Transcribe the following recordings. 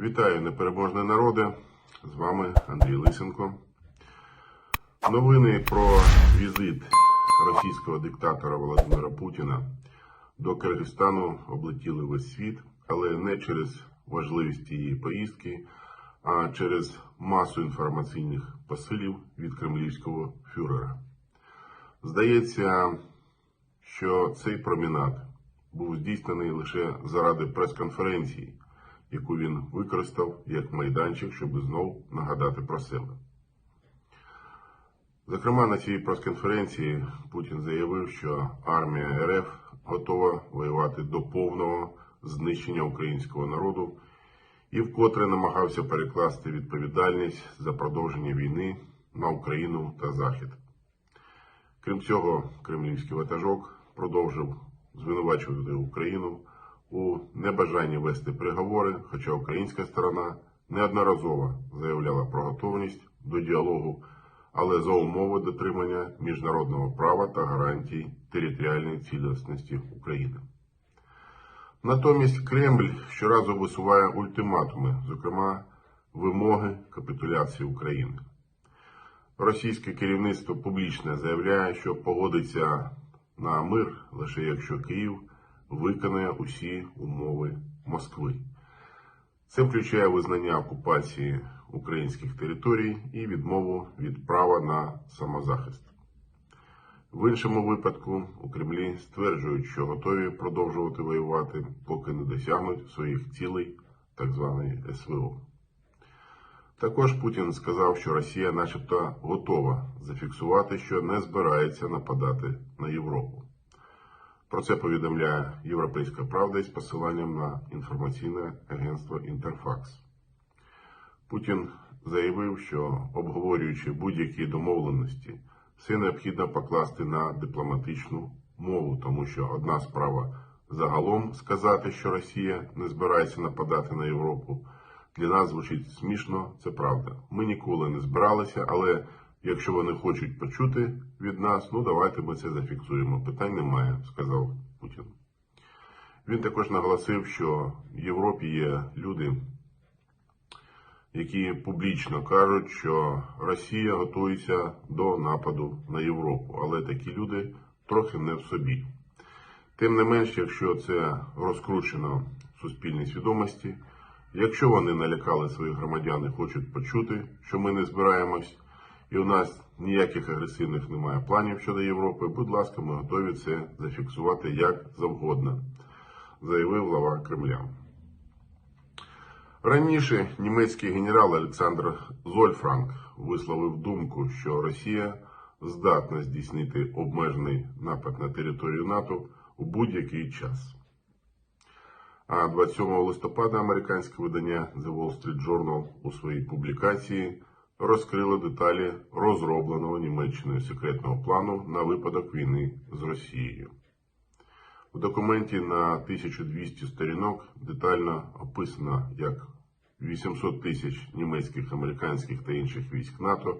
Вітаю, непереможний народи! З вами Андрій Лисенко. Новини про візит російського диктатора Володимира Путіна до Киргизстану облетіли весь світ, але не через важливість цієї поїздки, а через масу інформаційних посилів від кремлівського фюрера. Здається, що цей промінат був здійснений лише заради прес-конференції, яку він використав як майданчик, щоб знову нагадати про себе. Зокрема, на цій прес-конференції Путін заявив, що армія РФ готова воювати до повного знищення українського народу і вкотре намагався перекласти відповідальність за продовження війни на Україну та Захід. Крім цього, кремлівський ватажок продовжив звинувачувати Україну у небажанні вести переговори, хоча українська сторона неодноразово заявляла про готовність до діалогу, але за умови дотримання міжнародного права та гарантій територіальної цілісності України. Натомість Кремль щоразу висуває ультиматуми, зокрема вимоги капітуляції України. Російське керівництво публічно заявляє, що погодиться на мир лише якщо Київ виконає усі умови Москви. Це включає визнання окупації українських територій і відмову від права на самозахист. В іншому випадку у Кремлі стверджують, що готові продовжувати воювати, поки не досягнуть своїх цілей так званої СВО. Також Путін сказав, що Росія, начебто, готова зафіксувати, що не збирається нападати на Європу. Про це повідомляє Європейська Правда із посиланням на інформаційне агентство Інтерфакс. Путін заявив, що обговорюючи будь-які домовленості, все необхідно покласти на дипломатичну мову, тому що одна справа загалом сказати, що Росія не збирається нападати на Європу. Для нас звучить смішно, це правда. Ми ніколи не збиралися, але якщо вони хочуть почути від нас, ну давайте ми це зафіксуємо. Питань немає, сказав Путін. Він також наголосив, що в Європі є люди, які публічно кажуть, що Росія готується до нападу на Європу, але такі люди трохи не в собі. Тим не менш, якщо це розкручено в суспільній свідомості, якщо вони налякали своїх громадян і хочуть почути, що ми не збираємось, і у нас ніяких агресивних немає планів щодо Європи, будь ласка, ми готові це зафіксувати як завгодно, заявив глава Кремля. Раніше німецький генерал Олександр Зольфранк висловив думку, що Росія здатна здійснити обмежений напад на територію НАТО у будь-який час. А 27 листопада американське видання The Wall Street Journal у своїй публікації розкрило деталі розробленого Німеччиною секретного плану на випадок війни з Росією. У документі на 1200 сторінок детально описано, як 800 тисяч німецьких, американських та інших військ НАТО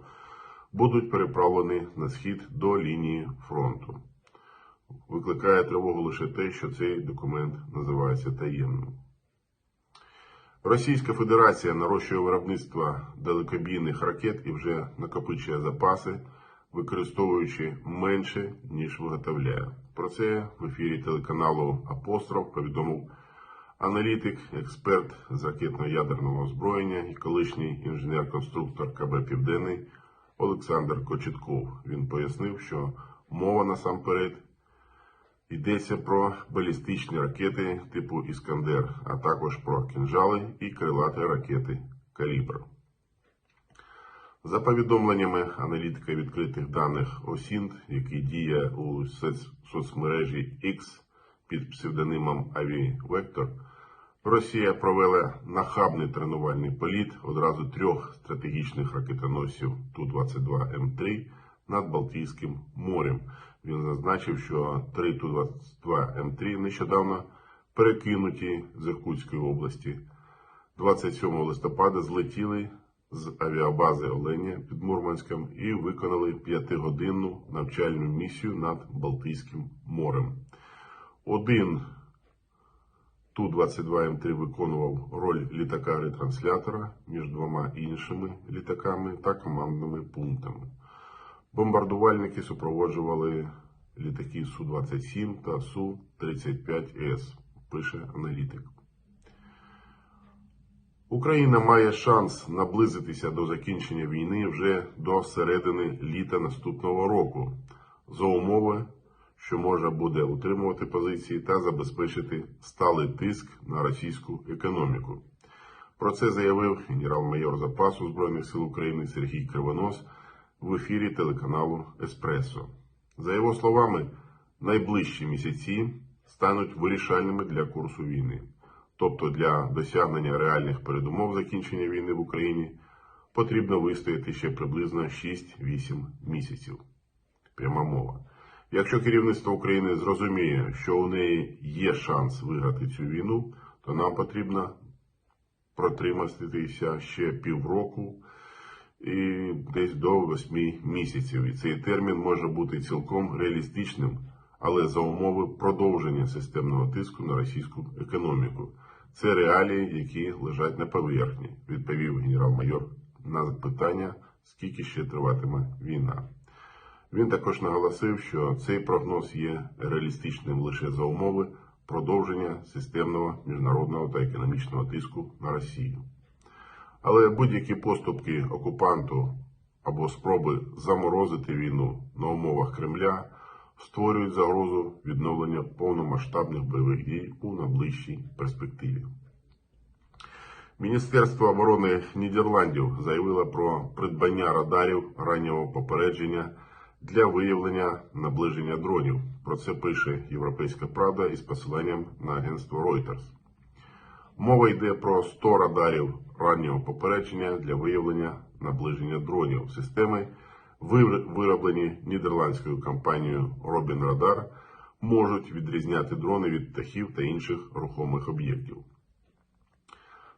будуть переправлені на схід до лінії фронту. Викликає тривогу лише те, що цей документ називається таємним. Російська Федерація нарощує виробництво далекобійних ракет і вже накопичує запаси, використовуючи менше, ніж виготовляє. Про це в ефірі телеканалу Апостроф повідомив аналітик, експерт з ракетно-ядерного озброєння і колишній інженер-конструктор КБ Південний Олександр Кочетков. Він пояснив, що мова насамперед йдеться про балістичні ракети типу Іскандер, а також про кінжали і крилаті ракети Калібр. За повідомленнями аналітика відкритих даних ОСІНТ, який діє у соцмережі X під псевдонимом Авівектор, Росія провела нахабний тренувальний політ одразу трьох стратегічних ракетоносів Ту-22М3 над Балтійським морем. Він зазначив, що три Ту-22М3 нещодавно перекинуті з Іркутської області. 27 листопада злетіли з авіабази Оленя під Мурманськом і виконали п'ятигодинну навчальну місію над Балтійським морем. Один Ту-22М3 виконував роль літака-ретранслятора між двома іншими літаками та командними пунктами. Бомбардувальники супроводжували літаки Су-27 та Су-35С, пише аналітик. Україна має шанс наблизитися до закінчення війни вже до середини літа наступного року, за умови, що можна буде утримувати позиції та забезпечити сталий тиск на російську економіку. Про це заявив генерал-майор запасу Збройних сил України Сергій Кривонос в ефірі телеканалу Еспресо. За його словами, найближчі місяці стануть вирішальними для курсу війни. Тобто для досягнення реальних передумов закінчення війни в Україні потрібно вистояти ще приблизно 6-8 місяців. Пряма мова. Якщо керівництво України зрозуміє, що у неї є шанс виграти цю війну, то нам потрібно протриматися ще півроку і десь до 8 місяців. І цей термін може бути цілком реалістичним, але за умови продовження системного тиску на російську економіку. Це реалії, які лежать на поверхні, відповів генерал-майор на питання, скільки ще триватиме війна. Він також наголосив, що цей прогноз є реалістичним лише за умови продовження системного міжнародного та економічного тиску на Росію. Але будь-які поступки окупанту або спроби заморозити війну на умовах Кремля створюють загрозу відновлення повномасштабних бойових дій у найближчій перспективі. Міністерство оборони Нідерландів заявило про придбання радарів раннього попередження для виявлення наближення дронів. Про це пише Європейська Правда із посиланням на агентство Reuters. Мова йде про 100 радарів раннього попередження для виявлення наближення дронів. Системи, вироблені нідерландською компанією Robin Radar, можуть відрізняти дрони від птахів та інших рухомих об'єктів.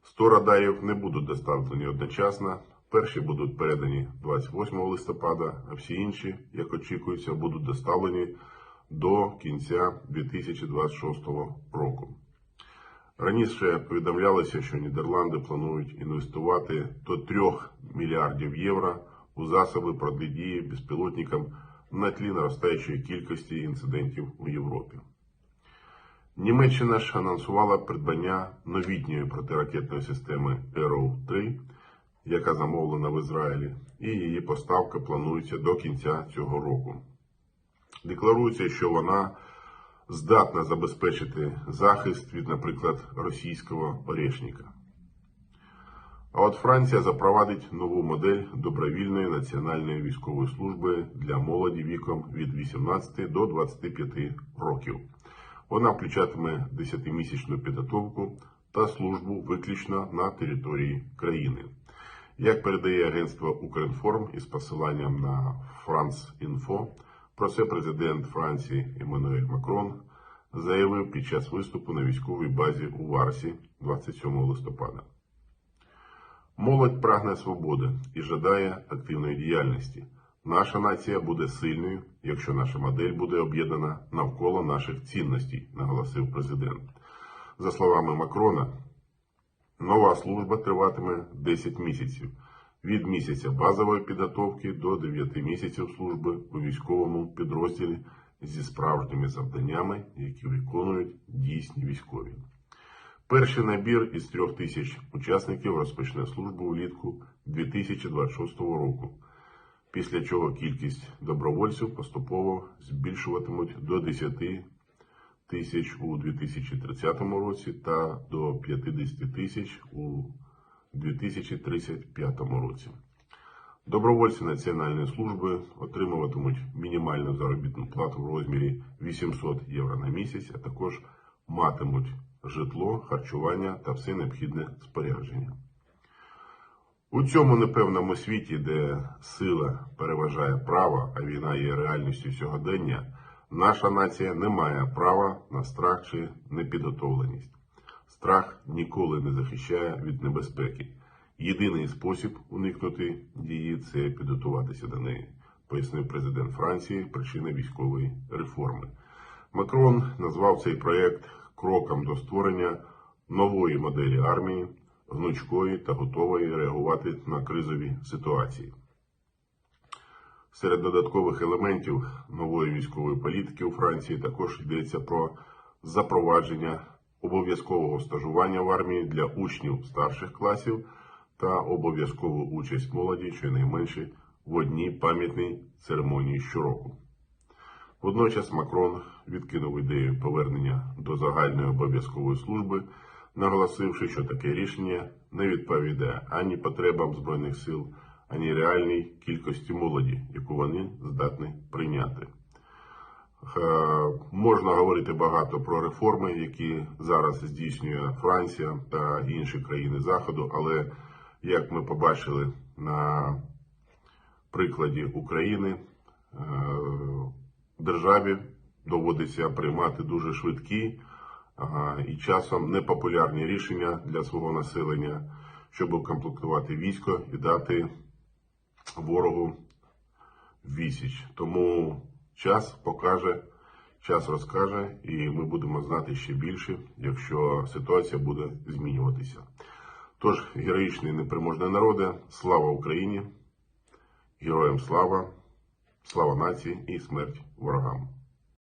100 радарів не будуть доставлені одночасно. Перші будуть передані 28 листопада, а всі інші, як очікується, будуть доставлені до кінця 2026 року. Раніше повідомлялося, що Нідерланди планують інвестувати до 3 мільярдів євро у засоби протидії безпілотникам на тлі наростаючої кількості інцидентів у Європі. Німеччина ж анонсувала придбання новітньої протиракетної системи Arrow 3 яка замовлена в Ізраїлі, і її поставка планується до кінця цього року. Декларується, що вона здатна забезпечити захист від, наприклад, російського орешника. А от Франція запровадить нову модель добровільної національної військової служби для молоді віком від 18 до 25 років. Вона включатиме 10-місячну підготовку та службу виключно на території країни. Як передає агентство Укрінформ із посиланням на France.Info, про це президент Франції Еммануель Макрон заявив під час виступу на військовій базі у Варсі 27 листопада. Молодь прагне свободи і жадає активної діяльності. Наша нація буде сильною, якщо наша модель буде об'єднана навколо наших цінностей, наголосив президент. За словами Макрона, нова служба триватиме 10 місяців від місяця базової підготовки до 9 місяців служби у військовому підрозділі зі справжніми завданнями, які виконують дійсні військові. Перший набір із трьох тисяч учасників розпочне службу влітку 2026 року, після чого кількість добровольців поступово збільшуватимуть до 10 тисяч у 2030 році та до 50 тисяч у 2035 році. Добровольці Національної служби отримуватимуть мінімальну заробітну плату в розмірі 800 євро на місяць, а також матимуть житло, харчування та все необхідне спорядження. У цьому непевному світі, де сила переважає право, а війна є реальністю сьогодення, наша нація не має права на страх чи непідготовленість. Страх ніколи не захищає від небезпеки. Єдиний спосіб уникнути її це підготуватися до неї, пояснив президент Франції причини військової реформи. Макрон назвав цей проєкт кроком до створення нової моделі армії, гнучкої та готової реагувати на кризові ситуації. Серед додаткових елементів нової військової політики у Франції також йдеться про запровадження обов'язкового стажування в армії для учнів старших класів та обов'язкову участь молоді щонайменше в одній пам'ятній церемонії щороку. Водночас Макрон відкинув ідею повернення до загальної обов'язкової служби, наголосивши, що таке рішення не відповідає ані потребам Збройних сил, ані реальній кількості молоді, яку вони здатні прийняти. Е, Можна говорити багато про реформи, які зараз здійснює Франція та інші країни Заходу, але як ми побачили на прикладі України, е, державі доводиться приймати дуже швидкі і часом непопулярні рішення для свого населення, щоб укомплектувати військо і дати ворогу відсіч. Тому час покаже, час розкаже, і ми будемо знати ще більше, якщо ситуація буде змінюватися. Тож, героїчний непереможний народи, слава Україні! Героям слава, слава нації і смерть ворогам.